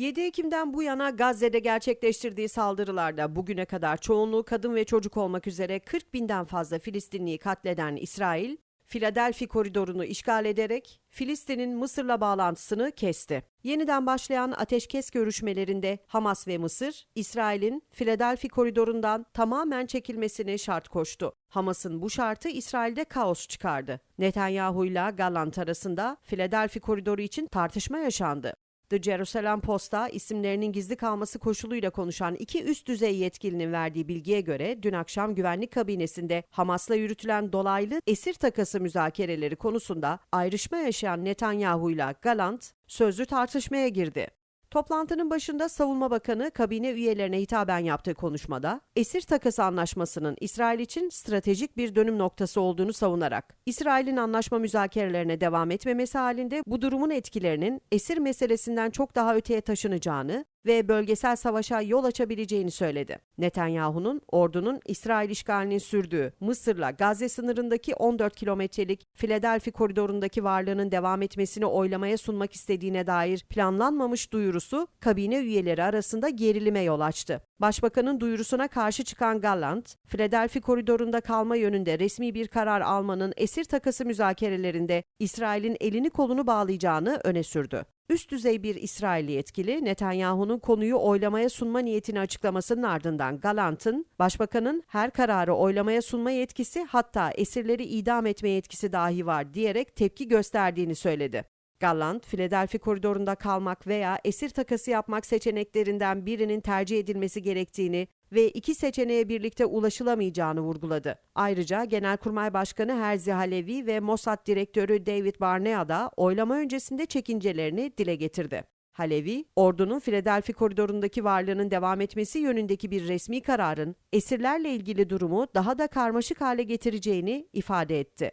7 Ekim'den bu yana Gazze'de gerçekleştirdiği saldırılarda bugüne kadar çoğunluğu kadın ve çocuk olmak üzere 40 binden fazla Filistinliyi katleden İsrail, Filadelfi koridorunu işgal ederek Filistin'in Mısır'la bağlantısını kesti. Yeniden başlayan ateşkes görüşmelerinde Hamas ve Mısır, İsrail'in Filadelfi koridorundan tamamen çekilmesini şart koştu. Hamas'ın bu şartı İsrail'de kaos çıkardı. Netanyahu ile Gallant arasında Filadelfi koridoru için tartışma yaşandı. The Jerusalem Post'a isimlerinin gizli kalması koşuluyla konuşan iki üst düzey yetkilinin verdiği bilgiye göre dün akşam güvenlik kabinesinde Hamas'la yürütülen dolaylı esir takası müzakereleri konusunda ayrışma yaşayan Netanyahu ile Galant sözlü tartışmaya girdi. Toplantının başında Savunma Bakanı kabine üyelerine hitaben yaptığı konuşmada esir takası anlaşmasının İsrail için stratejik bir dönüm noktası olduğunu savunarak İsrail'in anlaşma müzakerelerine devam etmemesi halinde bu durumun etkilerinin esir meselesinden çok daha öteye taşınacağını ve bölgesel savaşa yol açabileceğini söyledi. Netanyahu'nun ordunun İsrail işgalinin sürdüğü Mısır'la Gazze sınırındaki 14 kilometrelik Filadelfi koridorundaki varlığının devam etmesini oylamaya sunmak istediğine dair planlanmamış duyurusu kabine üyeleri arasında gerilime yol açtı. Başbakanın duyurusuna karşı çıkan Gallant, Filadelfi koridorunda kalma yönünde resmi bir karar almanın esir takası müzakerelerinde İsrail'in elini kolunu bağlayacağını öne sürdü. Üst düzey bir İsrailli yetkili Netanyahu'nun konuyu oylamaya sunma niyetini açıklamasının ardından Galant'ın başbakanın her kararı oylamaya sunma yetkisi hatta esirleri idam etme yetkisi dahi var diyerek tepki gösterdiğini söyledi. Gallant, Philadelphia koridorunda kalmak veya esir takası yapmak seçeneklerinden birinin tercih edilmesi gerektiğini ve iki seçeneğe birlikte ulaşılamayacağını vurguladı. Ayrıca Genelkurmay Başkanı Herzi Halevi ve Mossad Direktörü David Barnea da oylama öncesinde çekincelerini dile getirdi. Halevi, ordunun Philadelphia koridorundaki varlığının devam etmesi yönündeki bir resmi kararın esirlerle ilgili durumu daha da karmaşık hale getireceğini ifade etti.